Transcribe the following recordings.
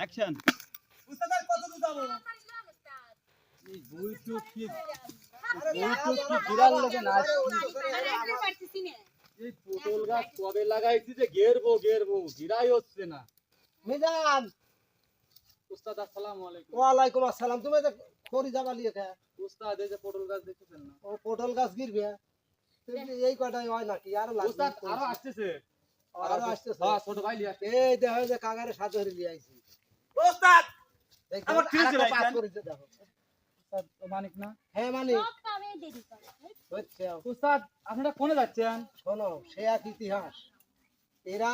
Action উস্তাদ কত দূর যাব? এই বই তো কি বই তো কি বিড়াল লাগে না এই পটল গাছ কবে লাগাইছি যে গেরবো গেরবো গিরাই হচ্ছে না। মিজান। উস্তাদ আসসালামু আলাইকুম। ওয়ালাইকুম আসসালাম। তুমি যে খড়ি যাবা লিয়ে খা। উস্তাদ এই যে পটল গাছ দেখতেছেন না? ও পটল গাছ গিরবে। এই কটাই হয় নাকি? আর উস্তাদ লাগবে আরও আসতেছে। আরও আসতেছে। হ্যাঁ ছোট ভাই লিয়ে আসছে। এই দেখো যে কাগারে সাথে লিয়ে আইছি। উস্তাদ দেখো, আমার পাস। করেছে দেখো। মানিক না? হ্যাঁ মানে হচ্ছে উস্তাদ আপনারা কোনে যাচ্ছেন? শোনো সে এক ইতিহাস। এরা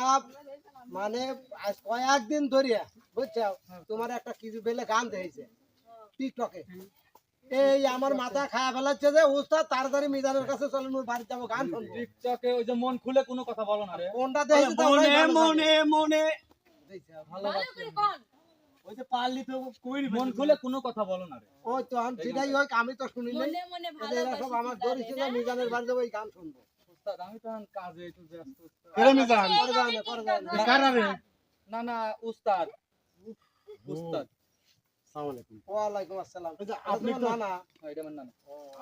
মানে আজ কয়েকদিন ধরিয়া বুঝছ? তোমার একটা কিছু বেলে গান দিয়েছে টিকটকে। এই আমার মাথা খায়া ফেলাচ্ছে যে উস্তাদ তাড়াতাড়ি মিজানের কাছে চলেন ওর বাড়ি যাব গান শুনব। টিকটকে ওই যে মন খুলে কোনো কথা বলো না রে। কোনটা দেখেছি মনে ভালো মনে মনে। জানে। দেখছ? ভালোবাসি ওই যে পারলি তো মন খুলে কোনো কথা বলো না রে। ওই তো আমি সেটাই হোক আমি তো শুনি নাই এরা সব আমার ধরেছিল মিজানের বাড়ি যাব গান শুনব। উস্তাদ আমি তো কাজে একটু ব্যস্ত উস্তাদ। করে যায় না না। না না উস্তাদ উস্তাদ ওয়ালাইকুম আসসালাম। আপনি আপনি তো- না না হ্যাঁ,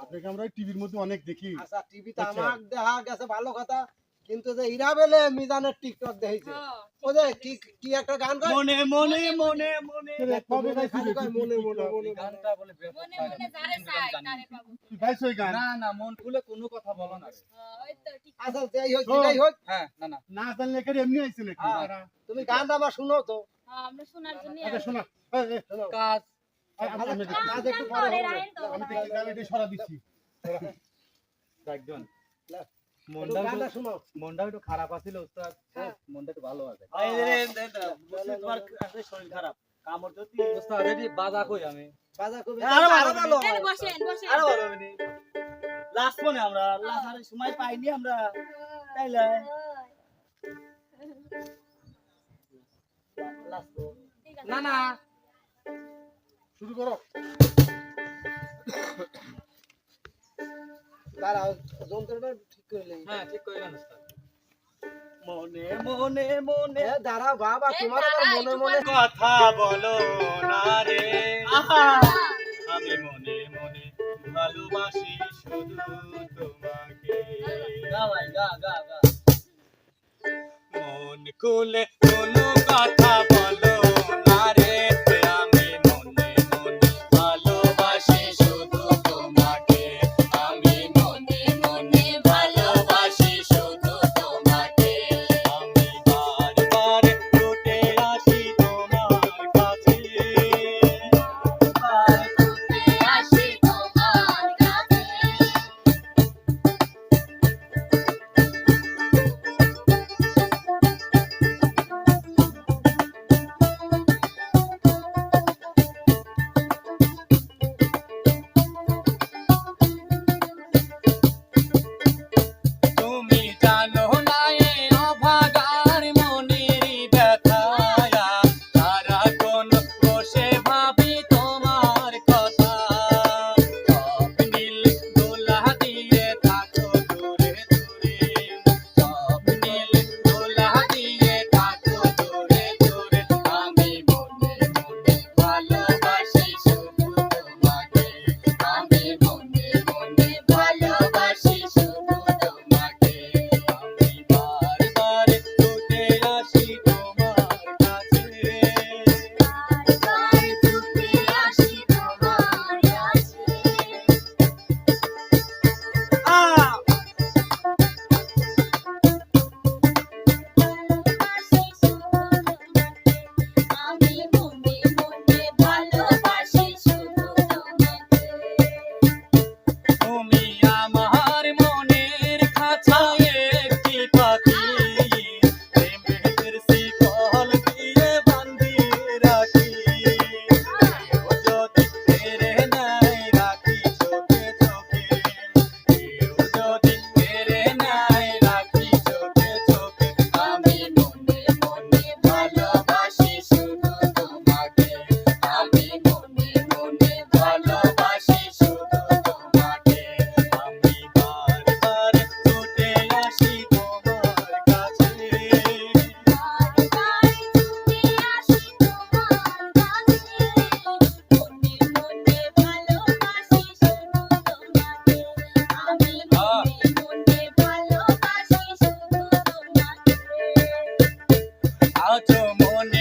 আপনাকে আমরা টিভির মধ্যে অনেক দেখি। আচ্ছা টিভিতে আচ্ছা। আমার দেখা গেছে ভালো কথা। কিন্তু যে ইরা বেলে মিজানের টিকটক দেখেছে ও যে কি কি একটা গান গায়? মনে মনে মনে মনে। কবে কয় মনে মনে এই মনে গানটা বলে ব্যাপক viral। তুই গাইছ ওই গান? না না মন খুলে কোনো কথা বলো না। রে। আচ্ছা যাই হোক যেটাই হোক। হ্যাঁ না না। না জানলে কেটে এমনি আইছে নাকি? হ্যাঁ। তুমি গানটা আমার শুনো তো। আচ্ছা শোনা। এই, এই, শোনো। কাজ। আ- আমি- আমি দেখি। কাজ একটু পরে। আমি দেখি গান এটা সরা দিচ্ছি একজন। মনটা একটু খারাপ আছিল মনটা একটু ভালো আছে। শরীর খারাপ। কামড় যদি উস্তাদ রেডি বাজা কই আমি? বাজা কবি আরও ভালো আরও ভালো। হয়। আরও ভালো হবে লাস্ট মনে আমরা লাস্ট আর সময় পাইনি আমরা। তাইলে। না না। শুরু করো। দাঁড়াও যন্ত্রটা ঠিক করে হ্যাঁ ঠিক মনে মনে মনে। এ বাবা তোমার আবার মনে মনে। কথা বলো না রে। আমি মনে মনে ভালোবাসি শুধু তোমাকে। গা ভাই গা গা গা। মন কোনো কথা tomorrow.